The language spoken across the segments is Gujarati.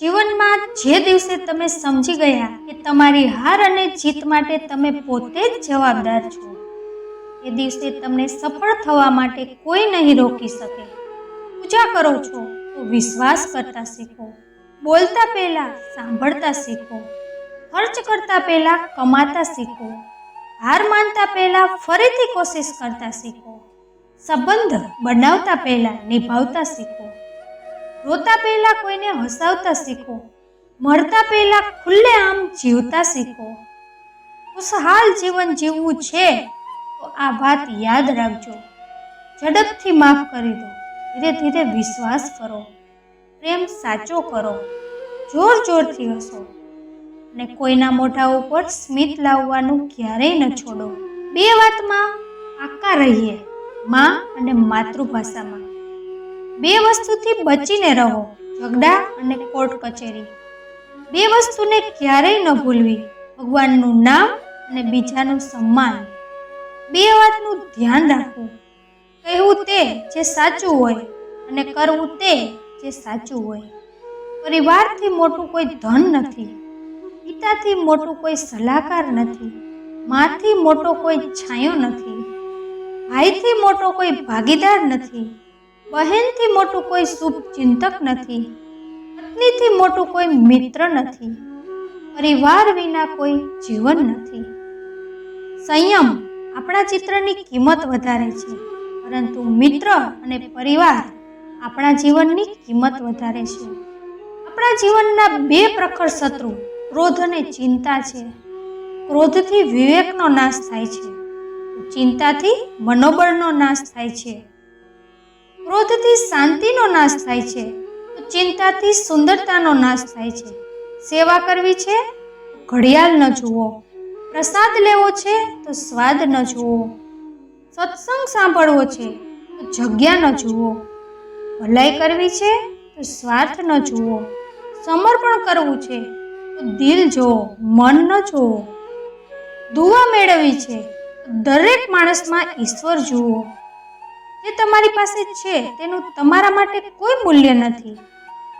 જીવનમાં જે દિવસે તમે સમજી ગયા કે તમારી હાર અને જીત માટે તમે પોતે જ જવાબદાર છો, એ દિવસે તમને સફળ થવા માટે કોઈ નહીં રોકી શકે. પૂજા કરો છો તો વિશ્વાસ કરતા શીખો, બોલતા પહેલા સાંભળતા શીખો, ખર્ચ કરતા પહેલા કમાતા શીખો, હાર માનતા પહેલા ફરીથી કોશિશ કરતા શીખો, સંબંધ બનાવતા પહેલા નિભાવતા શીખો રોતા પહેલા કોઈને હસાવતા શીખો. મરતા પહેલા ખુલ્લે આમ જીવતા શીખો. ખુશહાલ જીવન જીવવું છે, તો આ વાત યાદ રાખજો. ઝડપથી માફ કરી દો. ધીરે ધીરે વિશ્વાસ કરો. પ્રેમ સાચો કરો. જોર જોરથી હસો. અને કોઈના મોઢા ઉપર સ્મિત લાવવાનું ક્યારેય ન છોડો. બે વાતમાં આકા રહીએ, માં અને માતૃભાષામાં. બે વસ્તુથી બચીને રહો, ઝઘડા અને કોર્ટ કચેરી. બે વસ્તુને ક્યારેય ન ભૂલવી, ભગવાનનું નામ અને બીજાનું સન્માન. બે વાતનું ધ્યાન રાખવું. કહેવું તે જે સાચું હોય અને કરવું તે જે સાચું હોય. પરિવારથી મોટું કોઈ ધન નથી, પિતાથી મોટું કોઈ સલાહકાર નથી, માથી મોટો કોઈ છાંયો નથી, ભાઈથી મોટો કોઈ ભાગીદાર નથી બહેનથી મોટું કોઈ શુભ ચિંતક નથી, પત્નીથી મોટું કોઈ મિત્ર નથી, પરિવાર વિના કોઈ જીવન નથી. સંયમ આપણા ચિત્રની કિંમત વધારે છે, પરંતુ મિત્ર અને પરિવાર આપણા જીવનની કિંમત વધારે છે. આપણા જીવનના બે પ્રખર શત્રુ ક્રોધ અને ચિંતા છે. ક્રોધથી વિવેકનો નાશ થાય છે, ચિંતાથી મનોબળનો નાશ થાય છે. ક્રોધથી શાંતિનો નાશ થાય છે ચિંતાથી સુંદરતાનો નાશ થાય છે. સેવા કરવી છે? ઘડિયાળ ન જુઓ. પ્રસાદ લેવો છે? તો સ્વાદ ન જુઓ. સત્સંગ સાંભળવો છે? તો જગ્યા ન જુઓ. ભલાઈ કરવી છે? તો સ્વાર્થ ન જુઓ. સમર્પણ કરવું છે? તો દિલ જુઓ, મન ન જુઓ. દુવા મેળવવી છે? દરેક માણસમાં ઈશ્વર જુઓ. જે તમારી પાસે છે, તેનું તમારા માટે કોઈ મૂલ્ય નથી.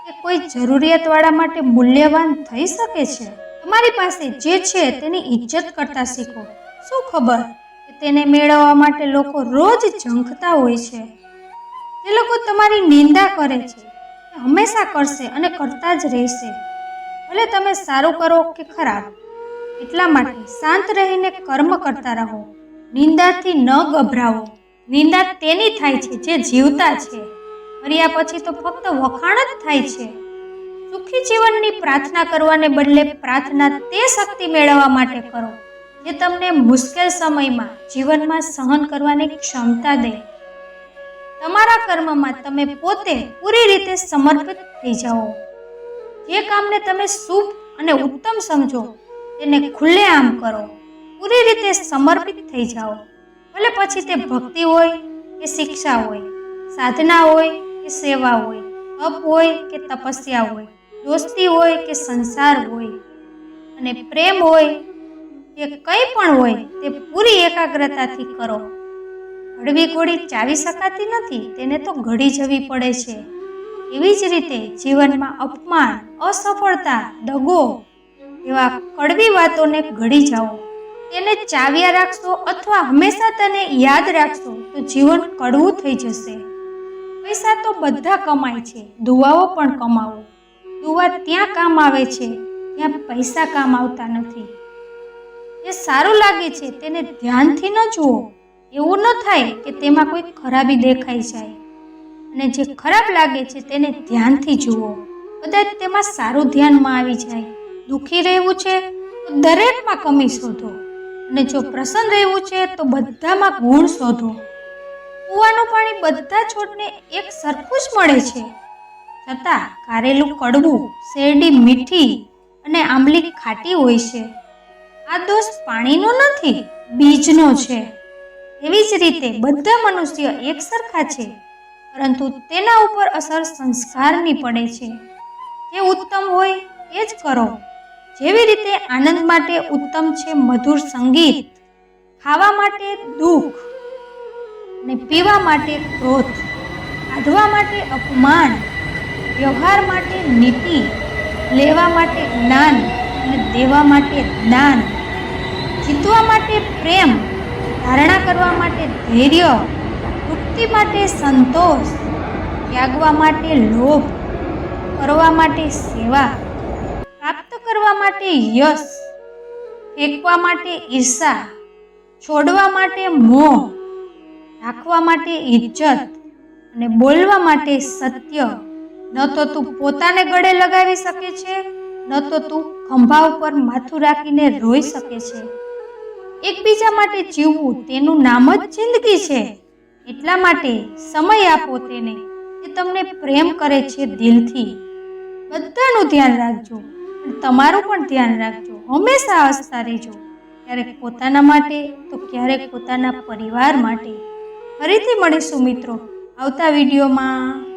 કે કોઈ જરૂરિયાતવાળા માટે મૂલ્યવાન થઈ શકે છે. તમારી પાસે જે છે, તેની ઇજ્જત કરતા શીખો. શું ખબર? કે તેને મેળવવા માટે લોકો રોજ ઝંખતા હોય છે. તે લોકો તમારી નિંદા કરે છે. હંમેશા કરશે અને કરતા જ રહેશે. ભલે તમે સારું કરો કે ખરાબ, એટલા માટે શાંત રહીને કર્મ કરતા રહો. નિંદાથી ન ગભરાવો. નિંદા તેની થાય છે જે જીવતા છે. મર્યા પછી તો ફક્ત વખાણ જ થાય છે. સુખી જીવનની પ્રાર્થના કરવાને બદલે પ્રાર્થના તે શક્તિ મેળવવા માટે કરો, જે તમને મુશ્કેલ સમયમાં, જીવનમાં સહન કરવાની ક્ષમતા દે. તમારા કર્મમાં તમે પોતે પૂરી રીતે સમર્પિત થઈ જાઓ. જે કામને તમે શુભ અને ઉત્તમ સમજો, તેને ખુલ્લેઆમ કરો. પૂરી રીતે સમર્પિત થઈ જાઓ. ભલે પછી તે ભક્તિ હોય કે શિક્ષા હોય, સાધના હોય કે સેવા હોય, તપ હોય કે તપસ્યા હોય, દોસ્તી હોય કે સંસાર હોય, અને પ્રેમ હોય કે કંઈ પણ હોય, તે પૂરી એકાગ્રતાથી કરો. હળવી ઘોડી ચાવી શકાતી નથી, તેને તો ઘડી જવી પડે છે. એવી જ રીતે જીવનમાં અપમાન, અસફળતા, દગો, એવા કડવી વાતોને ઘડી જાઓ. તેને ચાવ્યા રાખશો અથવા હંમેશા તને યાદ રાખશો, તો જીવન કડવું થઈ જશે. પૈસા તો બધા કમાય છે, દુવાઓ પણ કમાવો. દુવા ત્યાં કામ આવે છે, ત્યાં પૈસા કામ આવતા નથી. જે સારું લાગે છે, તેને ધ્યાનથી ન જુઓ. એવું ન થાય કે તેમાં કોઈ ખરાબી દેખાઈ જાય. અને જે ખરાબ લાગે છે, તેને ધ્યાનથી જુઓ. કદાચ તેમાં સારું ધ્યાનમાં આવી જાય. દુઃખી રહેવું છે, તો દરેકમાં કમી શોધો. અને જો પ્રસન્ન રહેવું છે, તો બધામાં ગુણ શોધો. કૂવાનું પાણી બધા છોડને એક સરખું જ મળે છે. છતાં, કારેલું કડવું, શેરડી મીઠી અને આંબલી ખાટી હોય છે. આ દોષ પાણીનો નથી, બીજનો છે. એવી જ રીતે બધા મનુષ્ય એક સરખા છે, પરંતુ તેના ઉપર અસર સંસ્કારની પડે છે. જે ઉત્તમ હોય, એ જ કરો. જેવી રીતે આનંદ માટે ઉત્તમ છે મધુર સંગીત, ખાવા માટે દુઃખ અને પીવા માટે ક્રોધ, આધવા માટે અપમાન, વ્યવહાર માટે નીતિ, લેવા માટે જ્ઞાન અને દેવા માટે જ્ઞાન, જીતવા માટે પ્રેમ, ધારણા કરવા માટે ધૈર્ય, મુક્તિ માટે સંતોષ, ત્યાગવા માટે લોભ, કરવા માટે સેવા કરવા માટે યશ, ફેંકવા માટે ઈર્ષા, છોડવા માટે મોહ, રાખવા માટે ઇજ્જત અને બોલવા માટે સત્ય. ન તો તું પોતાને ગળે લગાવી શકે છે, ન તો તું ખંભા ઉપર માથું રાખીને રોઈ શકે છે. એકબીજા માટે જીવવું તેનું નામ જ જિંદગી છે. એટલા માટે સમય આપો તેને એ તમને પ્રેમ કરે છે દિલથી. બધાનું ધ્યાન રાખજો. તમારું પણ ધ્યાન રાખજો. હંમેશા હસતા રહેજો. ક્યારેક પોતાના માટે, તો ક્યારેક પોતાના પરિવાર માટે. ફરીથી મળીશું મિત્રો. આવતા વિડીયોમાં.